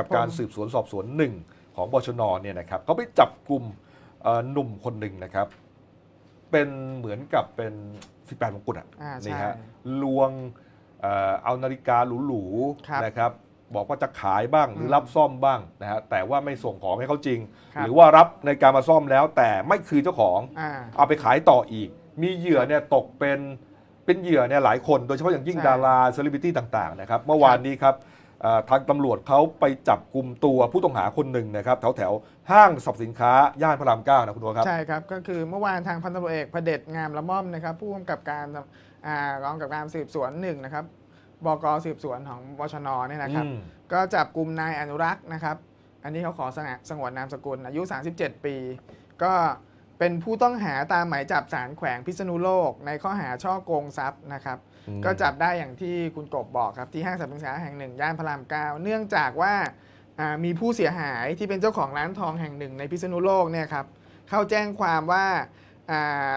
กับการผมสืบสวนสอบสวนหนึ่งของบชนเนี่ยนะครับเขาไปจับกลุ่มเอ่อหนุ่มคนหนึ่งนะครับ เป็นเหมือนกับเป็น18มงกุฎอะอ่าใช่นี่ฮะลวงเอ่อเอานาฬิกาหรูครับๆนะครับบอกว่าจะขายบ้างหรือมรับซ่อมบ้างนะฮะแต่ว่าไม่ส่งของให้เขาจริงครับหรือว่ารับในการมาซ่อมแล้ว แต่ไม่คืนเจ้าของอ่าเอาไปขายต่ออีก มีเหยื่อเนี่ยตกเป็นเป็นเหยื่อเนี่ยหลายคน โดยเฉพาะอย่างยิ่งใช่ดาราเซเลบริตี้ต่างๆนะครับเมื่อวานนี้ครับเอ่อ ทางตำรวจเขาไปจับกลุ่มตัวผู้ต้องหาคนหนึ่งนะครับแถวแถวๆห้างสรรพสินค้า ย่านพระรามเก้านะคุณโอครับ ใช่ครับ ก็คือเมื่อวานทางพันตำรวจเอกพระเดชงามละม่อมนะครับ ผู้กำกับการอ่ารองกับการสืบสวนหนึ่งนะครับบกสืบสวนของบชนเนี่ยนะครับอืมก็จับกลุ่มนายอนุรักษ์นะครับ อันนี้เขาขอสงะสงวนนามสกุลอายุ 37 ปี ก็ เป็นผู้ต้องหาตามหมายจับศาลแขวงพิษณุโลก ในข้อหาช่อโกงทรัพย์นะครับ อืม ก็จับได้อย่างที่คุณกบบอกครับ ที่ห้างสรรพสินค้าแห่งหนึ่งย่านพระรามเก้าเนื่องจากว่าอ่ามีผู้เสียหายที่เป็นเจ้าของร้านทองแห่งหนึ่งในพิษณุโลกเนี่ยครับเข้าแจ้งความว่าอ่า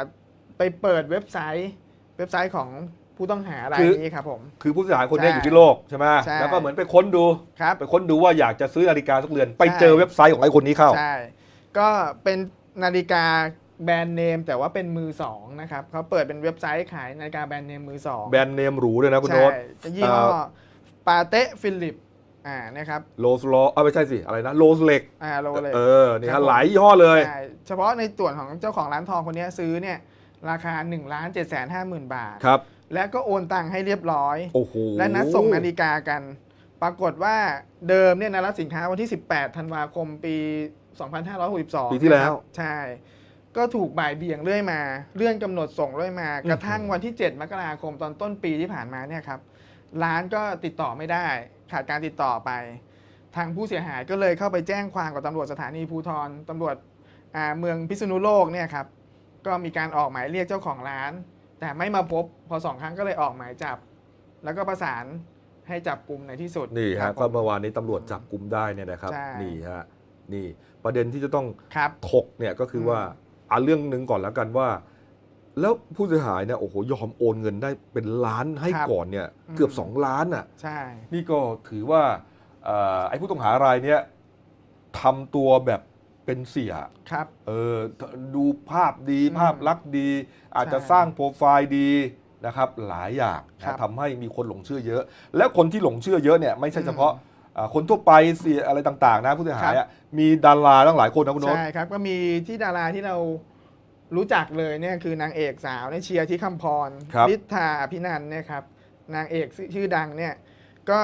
ไปเปิดเว็บไซต์ เว็บไซต์ของผู้ต้องหารายนี้ครับผม คือผู้เสียหายคนนี้ใช่อยู่ที่โลกใช่ไหมใช่ แล้วก็เหมือนไปค้นดู ครับ ไปค้นดูว่าอยากจะซื้อนาฬิกาสักเรือน ไปใช่เจอเว็บไซต์ของไอ้คนนี้เข้า ใช่ ก็เป็น นาฬิกาแบรนด์เนมแต่ว่าเป็นมือสองนะครับเขาเปิดเป็นเว็บไซต์ขายนาฬิกาแบรนด์เนมมือสองแบรนด์เนมหรูเลยนะคุณโน้ตใช่จะยี่ห้อเอ่อปาเต้ฟิลิปอ่านะครับโรสโลเออไม่ใช่สิ อะไรนะโรสเล็กอ่าโรเลยเออนี่ครัฮะบผมหลายยี่ห้อเลยใช่เฉพาะในส่วนของเจ้าของร้านทองคนนี้ซื้อเนี่ย ราคา1นึ่งล้านเจ็ดแสนห้าหมื่นบาท ครับ และก็โอนตังค์ให้เรียบร้อย โอ้โห และนัดส่งนาฬิกากัน ปรากฏว่าเดิมเนี่ยนะรับสินค้าวันที่ 18 ธันวาคมปี 2562ปีที่แล้วนะครับใช่ ก็ถูกบ่ายเบี่ยงเรื่อยมา เลื่อนกำหนดส่งเรื่อยมาอืมกระทั่งวันที่ 7 มกราคมตอนต้นปีที่ผ่านมาเนี่ยครับ ร้านก็ติดต่อไม่ได้ ขาดการติดต่อไป ทางผู้เสียหายก็เลยเข้าไปแจ้งความกับตำรวจสถานีภูธรตำรวจอ่าเมืองพิษณุโลกเนี่ยครับ ก็มีการออกหมายเรียกเจ้าของร้าน แต่ไม่มาพบ พอสองครั้งก็เลยออกหมายจับ แล้วก็ประสานให้จับกลุ่มในที่สุด นี่ครัฮะบก็ผมเมื่อวานนี้ตำรวจจับกลุ่มได้เนี่ยนะครับใช่นี่ฮะ นี่ ประเด็นที่จะต้องครับ ถกเนี่ยก็คือมว่าเอาเรื่องหนึ่งก่อนแล้วกันว่า แล้วผู้เสียหายเนี่ยโอ้โหยอมโอนเงินได้เป็นล้านให้ก่อนเนี่ยเกือบ 2 ล้านอะ ใช่ นี่ก็ถือว่าเอ่อไอ้ผู้ต้องหารายเนี้ยทำตัวแบบเป็นเสีย ครับ เออดูภาพดีอืมภาพลักษณ์ดี อาจจะใช่สร้างโปรไฟล์ดีนะครับ หลายอย่างครันะบทำให้มีคนหลงเชื่อเยอะ และคนที่หลงเชื่อเยอะเนี่ยไม่ใช่อืมเฉพาะอ่า คนทั่วไปเสียอะไรต่างๆ นะผู้เสียหายครัอะบมีดาราตั้งหลายคนนะคุณโน้ตใช่ครับ ก็มีที่ดาราที่เรารู้จักเลยเนี่ยคือนางเอกสาวเนี่ยเชียร์ที่คำพรครับนิธาอภินันท์เนี่ยครับนางเอกชื่อดังเนี่ยก็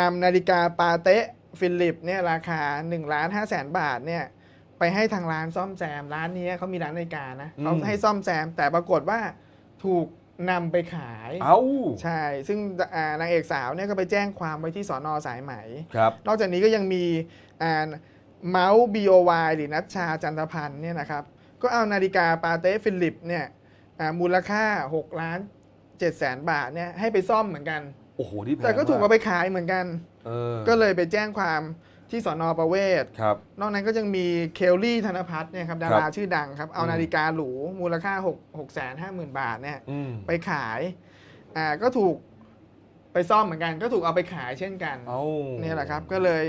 นำนาฬิกาปาเต้ฟิลิปเนี่ยราคา1ล้าน5แสนบาทเนี่ยไปให้ทางร้านซ่อมแซมร้านนี้เขามีร้านนาฬิกานะอืมเขาให้ซ่อมแซมแต่ปรากฏว่าถูก นำไปขาย เอ้า ใช่ ซึ่งอ่านางเอกสาวเนี่ยก็ไปแจ้งความไว้ที่สอนอสายไหม ครับ นอกจากนี้ก็ยังมีอ่าเมาส์ BOY หรือนัชชาจันทพันธ์เนี่ยนะครับ ก็เอานาฬิกาปาเต้ฟิลิปเนี่ยอ่ามูลค่า6ล้าน7แสนบาทเนี่ยให้ไปซ่อมเหมือนกัน โอ้โห นี่แพงแต่ก็ถูกเอามาไปขายเหมือนกัน เออก็เลยไปแจ้งความ ที่สอนอประเวศครับ นอกนั้นก็ยังมีเคลลี่ธนพัฒน์เนี่ยครับดาราชื่อดังครับ เอาอืมนาฬิกาหรู มูลค่า6 6แสนห้าหมื่นบาทเนี่ยอืมไปขายอ่าก็ถูกไปซ่อมเหมือนกัน ก็ถูกเอาไปขายเช่นกันเอ้าเนี่ยแหละครับก็เลย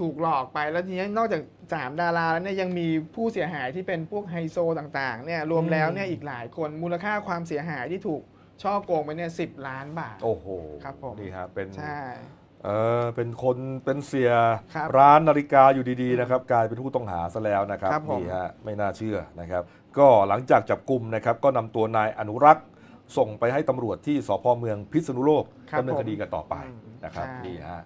ถูกหลอกไปแล้วทีนี้นอกจากสามดาราแล้วเนี่ยยังมีผู้เสียหายที่เป็นพวกไฮโซต่างๆเนี่ยรวมแล้วเนี่ยอีกหลายคนมูลค่าความเสียหายที่ถูกช่อโกงไปเนี่ยสิบล้านบาท โอ้โห ครับผมนี่ฮะเป็นใช่ เออเป็นคนเป็นเสียครับร้านนาฬิกาอยู่ดีๆนะครับกลายเป็นผู้ต้องหาซะแล้วนะครับครับผม นี่ฮะไม่น่าเชื่อนะครับ ก็หลังจากจับกลุ่มนะครับ ก็นำตัวนายอนุรักษ์ ส่งไปให้ตำรวจที่สพเมืองพิษณุโลกครับดำเนินผมคดีกันต่อไปอืมนะครับใช่นี่ฮะ